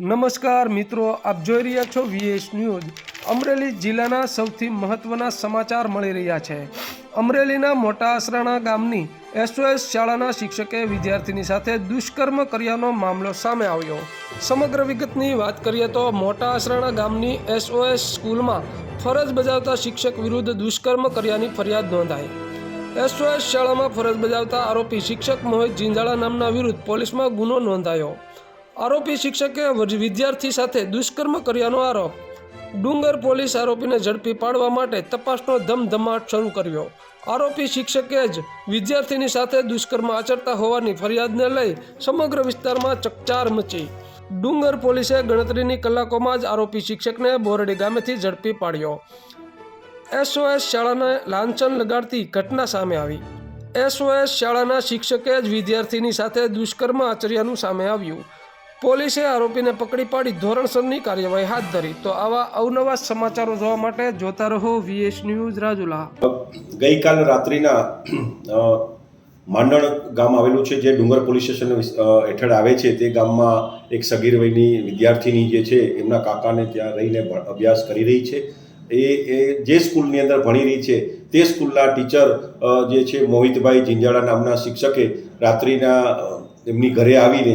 નમસ્કાર મિત્રો, આપ જોઈ રહ્યા છો વીએસ ન્યૂઝ અમરેલી જિલ્લાના સૌથી મહત્વના સમાચાર મળી રહ્યા છે. અમરેલીના મોટા આસરાણા ગામની એસઓએસ શાળાના શિક્ષકે વિદ્યાર્થીની સાથે દુષ્કર્મ કર્યાનો મામલો સામે આવ્યો. સમગ્ર વિગતની વાત કરીએ તો મોટા આસરાણા ગામની એસઓએસ સ્કૂલમાં ફરજ બજાવતા શિક્ષક વિરુદ્ધ દુષ્કર્મ કર્યાની ફરિયાદ નોંધાઈ. એસઓએસ શાળામાં ફરજ બજાવતા આરોપી શિક્ષક મોહિત જિંજાળા નામના વિરુદ્ધ પોલીસમાં ગુનો નોંધાયો. આરોપી શિક્ષકે વિદ્યાર્થી સાથે દુષ્કર્મ કર્યાનો આરોપ. ડુંગર પોલીસ આરોપીને ઝડપી પાડવા માટે તપાસનો ધમધમાટ શરૂ કર્યો. આરોપી શિક્ષકે જ વિદ્યાર્થીની સાથે દુષ્કર્મ આચરતા હોવાની ફરિયાદને લઈ સમગ્ર વિસ્તારમાં ચકચાર મચી. ડુંગર પોલીસે ગણતરીની કલાકોમાં જ આરોપી શિક્ષકને બોરડી ગામેથી ઝડપી પાડ્યો. એસઓએસ શાળાને લાંછન લગાડતી ઘટના સામે આવી. એસઓએસ શાળાના શિક્ષકે જ વિદ્યાર્થીની સાથે દુષ્કર્મ આચર્યાનું સામે આવ્યું. પોલીસે આરોપીને પકડી પાડી ધોરણસરની કાર્યવાહી હાથ ધરી. તો આવા અવનવા સમાચારો જોવા માટે જોતા રહો વીએસ ન્યૂઝ રાજુલા. ગઈકાલ રાત્રિના માંડણ ગામ આવેલું છે, જે ડુંગર પોલીસ સ્ટેશન હેઠળ આવે છે, તે ગામમાં એક સગીર વયની વિદ્યાર્થીની જે છે, એમના કાકાને ત્યાં રહીને અભ્યાસ કરી રહી છે. એ એ જે સ્કૂલની અંદર ભણી રહી છે, તે સ્કૂલના ટીચર જે છે, મોહિતભાઈ જિંજાળા નામના શિક્ષકે રાત્રિના એમની ઘરે આવીને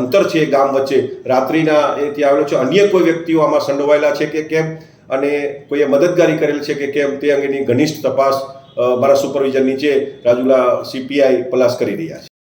અંતર છે ગામ વચ્ચે. રાત્રિના એ ત્યાં આવેલો છે. અન્ય કોઈ વ્યક્તિઓ આમાં સંડોવાયેલા છે કે કેમ? અને કોઈએ મદદગારી કરેલ છે કે કેમ? તે અંગેની ઘનિષ્ઠ તપાસ મારા સુપરવિઝન નીચે રાજુલા સીપીઆઈ પલાસ કરી રહ્યા છે.